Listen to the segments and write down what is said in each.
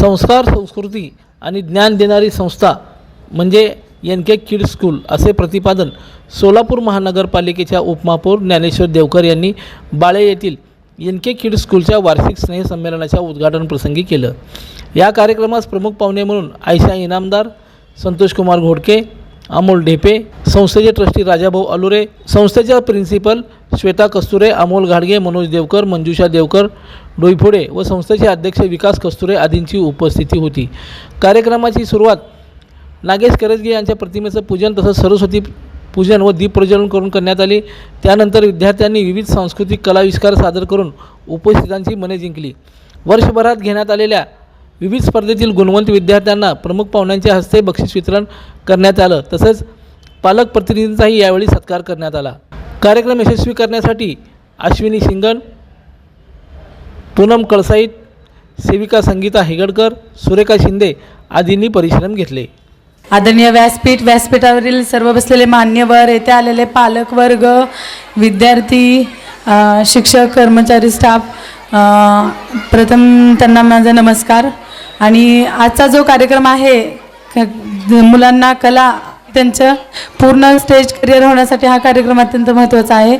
संस्कार संस्कृती आणि ज्ञान देणारी संस्था म्हणजे एन के किड स्कूल असे प्रतिपादन सोलापूर महानगरपालिकेच्या उपमहापौर ज्ञानेश्वर देवकर यांनी बाळे येथील एन के किड स्कूलच्या वार्षिक स्नेहसंमेलनाच्या उद्घाटनप्रसंगी केलं. या कार्यक्रमास प्रमुख पाहुणे म्हणून आयशा इनामदार संतोषकुमार घोडके अमोल ढेपे संस्थेचे ट्रस्टी राजाभाऊ अलुरे संस्थेच्या प्रिन्सिपल श्वेता कस्तुरे अमोल घाडगे मनोज देवकर मंजुषा देवकर डोईफोडे व संस्थेचे अध्यक्ष विकास कस्तुरे आदींची उपस्थिती होती. कार्यक्रमाची सुरुवात नागेश करजगे यांच्या प्रतिमेचं पूजन तसंच सरस्वती पूजन व दीपप्रज्वलन करून करण्यात आले. त्यानंतर विद्यार्थ्यांनी विविध सांस्कृतिक कलाविष्कार सादर करून उपस्थितांची मने जिंकली. वर्षभरात घेण्यात आलेल्या विविध स्पर्धेतील गुणवंत विद्यार्थ्यांना प्रमुख पाहुण्यांच्या हस्ते बक्षीस वितरण करण्यात आलं. तसंच पालक प्रतिनिधींचाही यावेळी सत्कार करण्यात आला. कार्यक्रम यशस्वी करण्यासाठी अश्विनी शिंगण पूनम कळसाईत सेविका संगीता हेगडकर सुरेखा शिंदे आदींनी परिश्रम घेतले. आदरणीय व्यासपीठ व्यासपीठावरील सर्व बसलेले मान्यवर येथे आलेले पालक वर्ग विद्यार्थी शिक्षक कर्मचारी स्टाफ प्रथम त्यांना माझा नमस्कार. आणि आजचा जो कार्यक्रम आहे मुलांना कला त्यांचं पूर्ण स्टेज करिअर होण्यासाठी हा कार्यक्रम अत्यंत महत्त्वाचा आहे.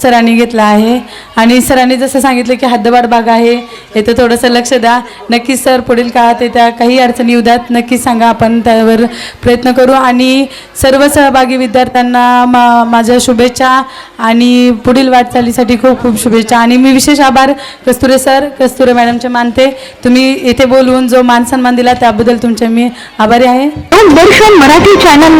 सरांनी घेतला आहे. आणि सरांनी जसं सांगितलं की हद्दवाड बाग आहे येथे थोडंसं लक्ष द्या. नक्कीच सर पुढील काळात येत्या काही अडचणी येऊ द्यात. नक्कीच सांगा आपण त्यावर प्रयत्न करू. आणि सर्व सहभागी विद्यार्थ्यांना मा माझ्या शुभेच्छा आणि पुढील वाटचालीसाठी खूप खूप शुभेच्छा. आणि मी विशेष आभार कस्तुरे सर कस्तुरे मॅडमचे मानते. तुम्ही येथे बोलवून जो मान सन्मान दिला त्याबद्दल तुमचे मी आभारी आहे. दर्शन मराठी